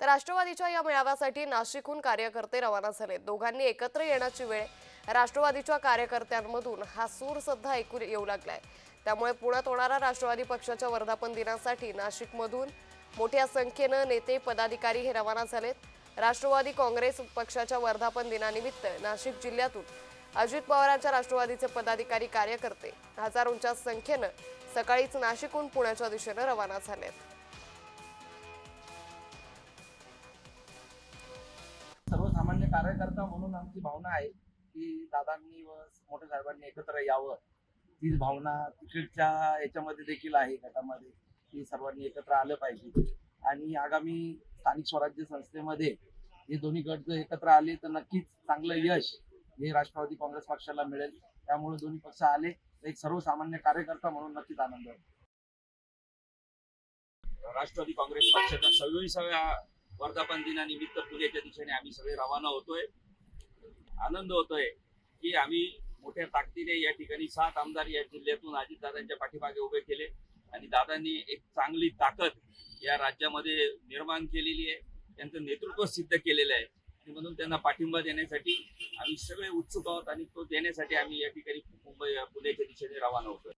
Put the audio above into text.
तर राष्ट्रवादीच्या या मेळाव्यासाठी नाशिकहून कार्यकर्ते रवाना झाले. दोघांनी एकत्र येण्याची वेळ राष्ट्रवादीच्या कार्यकर्त्यांमधून हा सूर सध्या ऐकू येऊ लागलाय. त्यामुळे पुण्यात होणाऱ्या राष्ट्रवादी पक्षाच्या वर्धापन दिनासाठी नाशिकमधून मोठ्या संख्येनं नेते पदाधिकारी हे रवाना झालेत. राष्ट्रवादी काँग्रेस पक्षाच्या वर्धापन दिनानिमित्त नाशिक जिल्ह्यातून अजित पवारांच्या राष्ट्रवादीचे पदाधिकारी कार्यकर्ते हजारोंच्या संख्येनं सकाळीच नाशिकहून पुण्याच्या दिशेनं रवाना झालेत. सामान्य कार्यकर्ता म्हणून आमची भावना आहे की दादांनी व मोठ्या साहेबांनी एकत्र यावं. तीच भावना तिकीटच्या याच्यामध्ये देखील आहे गटामध्ये. की सर्वांनी एकत्र आलं पाहिजे. आणि आगामी स्थानिक स्वराज्य संस्थेमध्ये हे दोन्ही गट जर एकत्र आले तर नक्कीच चांगलं यश हे राष्ट्रवादी काँग्रेस पक्षाला मिळेल. त्यामुळे दोन्ही पक्ष आले एक सर्वसामान्य कार्यकर्ता म्हणून नक्कीच आनंद राष्ट्रवादी काँग्रेस पक्षाच्या सव्वीसाव्या वर्धापन दिनानिमित्त पुण्याच्या दिशेने आम्ही सगळे रवाना होतोय. आनंद होतोय की आम्ही मोठ्या ताकदीने या ठिकाणी सात आमदार या जिल्ह्यातून अजितदादांच्या पाठीमागे उभे केले आणि दादांनी एक चांगली ताकद या राज्यामध्ये निर्माण केलेली आहे. त्यांचं नेतृत्व सिद्ध केलेलं आहे. आणि म्हणून त्यांना पाठिंबा देण्यासाठी आम्ही सगळे उत्सुक आहोत आणि तो देण्यासाठी आम्ही या ठिकाणी मुंबई पुण्याच्या दिशेने रवाना होतोय.